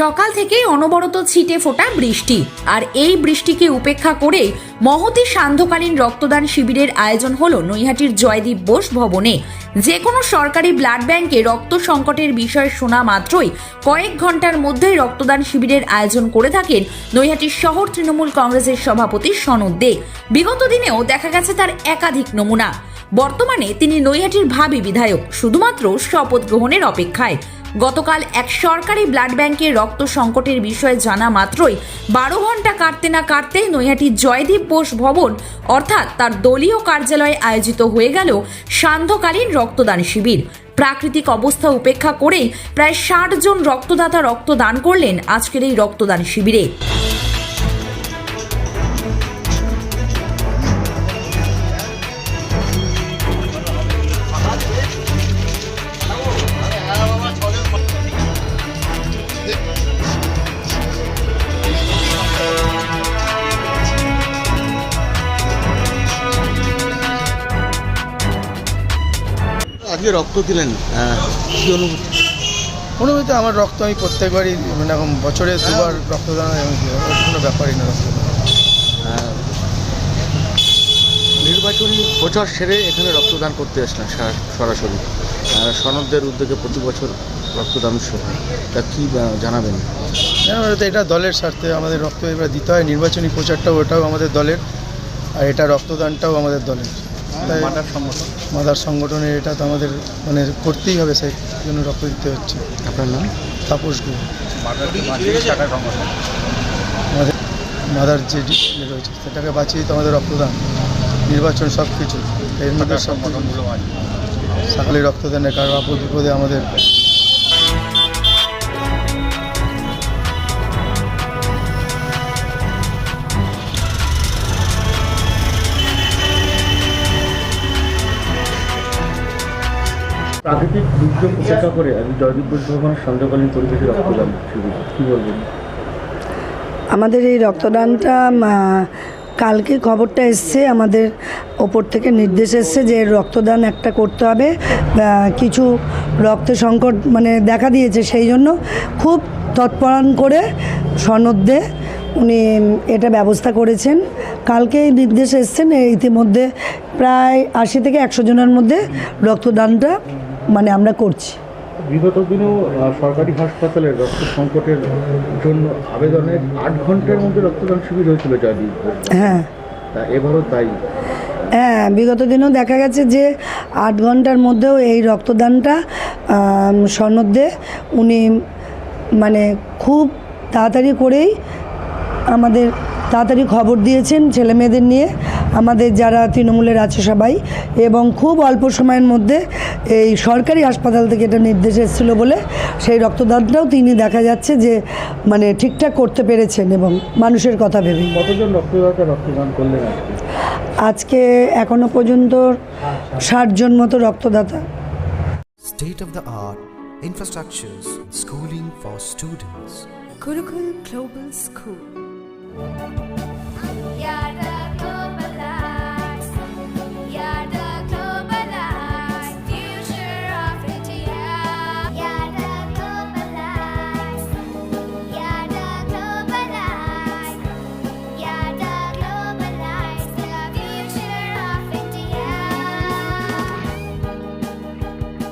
সকাল থেকেই অনবরত ছিটে ফোটা বৃষ্টি। আর এই বৃষ্টিকে উপেক্ষা করে মহতি সান্ধ্যকালীন রক্তদান শিবিরের আয়োজন হলো নৈহাটির জয়দীপ বোস ভবনে। যে কোনো সরকারি ব্লাড ব্যাংকে রক্ত সংকটের বিষয় শোনা মাত্রই কয়েক ঘণ্টার মধ্যেই রক্তদান শিবিরের আয়োজন করে থাকেন নৈহাটির শহর তৃণমূল কংগ্রেসের সভাপতি সনদ দে। বিগত দিনেও দেখা গেছে তার একাধিক নমুনা। বর্তমানে তিনি নৈহাটির ভাবি বিধায়ক, শুধুমাত্র শপথ গ্রহণের অপেক্ষায়। গতকাল এক সরকারি ব্লাড ব্যাংকে রক্ত সংকটের বিষয়ে জানা মাত্রই বারো ঘণ্টা কাটতে না কাটতেই নৈহাটি জয়দীপ বোস ভবন, অর্থাৎ তার দলীয় কার্যালয়ে আয়োজিত হয়ে গেল সান্ধ্যকালীন রক্তদান শিবির। প্রাকৃতিক অবস্থা উপেক্ষা করেই প্রায় ষাট জন রক্তদাতা রক্তদান করলেন আজকের এই রক্তদান শিবিরে। আজকে রক্ত দিলেন কি অনুভূতি? অনুভূতি আমার রক্ত আমি প্রত্যেকবারই মানে এখন বছরে দুবার রক্তদান কোনো ব্যাপারই না রক্তদান। আহ, নির্বাচনী প্রচার সেরে এখানে রক্তদান করতে এসলেন সা- সরাসরি। সনদদের উদ্যোগে প্রতি বছর রক্তদান উৎসব হয়। তা কী জানাবেন? তো এটা দলের স্বার্থে আমাদের রক্ত এবার দিতে হয় নির্বাচনী প্রচারটাও ওটাও আমাদের দলের আর এটা রক্তদানটাও আমাদের দলের। তাই মাদার সংগঠনের এটা তো আমাদের মানে করতেই হবে সেই জন্য রক্ত দিতে হচ্ছে। আপনার নাম? তাপস গুহ। আমাদের মাদার যে রয়েছে সেটাকে বাঁচিয়ে তো আমাদের রক্তদান নির্বাচন সব কিছু এর মধ্যে সব সকালে রক্তদানের কারণ আপদ বিপদে আমাদের প্রাকৃতিক দুর্যোগ উপেক্ষা করে জয়দীপ বোস সন্ধ্যাকালীন পরিবেশে রক্তদান শিবির কী বলবেন? আমাদের এই রক্তদানটা কালকে খবরটা এসছে আমাদের ওপর থেকে নির্দেশ এসছে যে রক্তদান একটা করতে হবে। কিছু রক্ত সংকট মানে দেখা দিয়েছে সেই জন্য খুব তৎপরণ করে সনদে উনি এটা ব্যবস্থা করেছেন। কালকে এই নির্দেশ এসছেন ইতিমধ্যে প্রায় আশি থেকে একশো জনের মধ্যে রক্তদানটা মানে আমরা করছি। বিগত দিনেও সরকারি হাসপাতালে রক্ত সংকটের জন্য আবেদনের আট ঘণ্টার মধ্যে রক্তদান শিবির হয়েছিল বোস হ্যাঁ। তা এবারও তাই? হ্যাঁ বিগত দিনেও দেখা গেছে যে আট ঘণ্টার মধ্যেও এই রক্তদানটা সনদে উনি মানে খুব তাড়াতাড়ি করেই আমাদের তাড়াতাড়ি খবর দিয়েছেন ছেলে মেয়েদের নিয়ে। আমাদের যারা তৃণমূলের আছে সবাই এবং খুব অল্প সময়ের মধ্যে এই সরকারি হাসপাতাল থেকে এটা নির্দেশ এসেছিল বলে সেই রক্তদানটাও তিনি দেখা যাচ্ছে যে মানে ঠিকঠাক করতে পেরেছেন এবং মানুষের কথা ভেবে কতজন রক্তদাতা রক্তদান করলেন আজকে এখনও পর্যন্ত ষাট জন মতো রক্তদাতা State of the art infrastructures, schooling for students. Gurukul Global School.